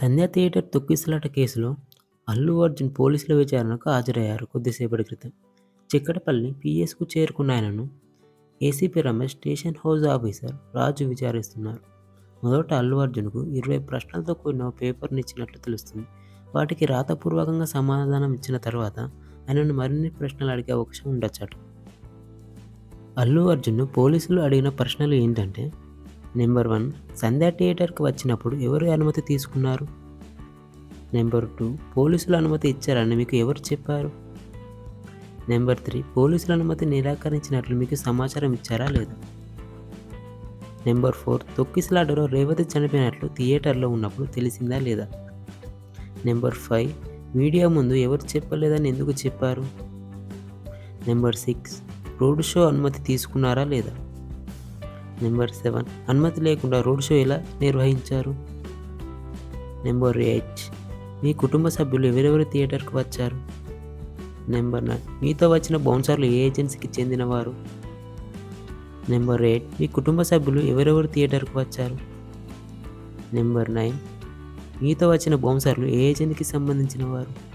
సంధ్య theatre తొక్కిసలాట కేసులో అల్లు అర్జున్ పోలీసుల విచారణకు హాజరయ్యారు కొద్దిసేపటి క్రితం. చిక్కడపల్లి పిఎస్కు చేరుకున్న ఆయనను ACP Ramesh station house officer Raju విచారిస్తున్నారు. మొదట అల్లు అర్జున్కు ఇరవై ప్రశ్నలతో కూడిన పేపర్ని ఇచ్చినట్లు తెలుస్తుంది. వాటికి రాతపూర్వకంగా సమాధానం ఇచ్చిన తర్వాత ఆయనను మరిన్ని ప్రశ్నలు అడిగే అవకాశం ఉండొచ్చట. అల్లు అర్జున్ పోలీసులు అడిగిన ప్రశ్నలు ఏంటంటే నెంబర్ వన్ సంధ్యా థియేటర్కి వచ్చినప్పుడు ఎవరు అనుమతి తీసుకున్నారు? నెంబర్ టూ పోలీసులు అనుమతి ఇచ్చారని మీకు ఎవరు చెప్పారు? నెంబర్ త్రీ పోలీసుల అనుమతి నిరాకరించినట్లు మీకు సమాచారం ఇచ్చారా లేదా? నెంబర్ ఫోర్ తొక్కిసలాటలో రేవతి చనిపోయినట్లు థియేటర్లో ఉన్నప్పుడు తెలిసిందా లేదా? నెంబర్ ఫైవ్ మీడియా ముందు ఎవరు చెప్పలేదని ఎందుకు చెప్పారు? నెంబర్ సిక్స్ రోడ్ షో అనుమతి తీసుకున్నారా లేదా? Number seven. అనుమతి లేకుండా రోడ్ షో ఎలా నిర్వహించారు? Number eight. మీ కుటుంబ సభ్యులు ఎవరెవరు థియేటర్కి వచ్చారు? Number nine. మీతో వచ్చిన బౌన్సర్లు ఏ ఏజెన్సీకి చెందినవారు? Number eight. మీ కుటుంబ సభ్యులు ఎవరెవరు థియేటర్కు వచ్చారు? Number nine. మీతో వచ్చిన బౌన్సర్లు ఏ ఏజెంట్కి సంబంధించిన వారు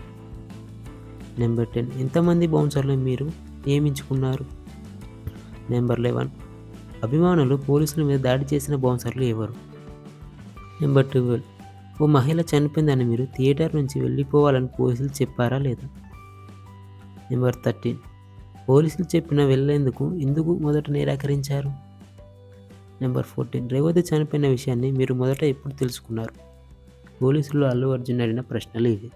నెంబర్ టెన్. ఎంతమంది బౌన్సర్లు మీరు నియమించుకున్నారు? Number eleven. అభిమానులు పోలీసుల మీద దాడి చేసిన బౌన్సర్లు ఎవరు? నెంబర్ ట్వెల్వ్ ఓ మహిళ చనిపోయిందని మీరు థియేటర్ నుంచి వెళ్ళిపోవాలని పోలీసులు చెప్పారా లేదా? నెంబర్ థర్టీన్ పోలీసులు చెప్పిన వెళ్ళేందుకు ఎందుకు మొదట నిరాకరించారు? నెంబర్ ఫోర్టీన్ రేవతి చనిపోయిన విషయాన్ని మీరు మొదట ఎప్పుడు తెలుసుకున్నారు? పోలీసులు అల్లు అర్జున్ అడిగిన ప్రశ్నలు ఇవి.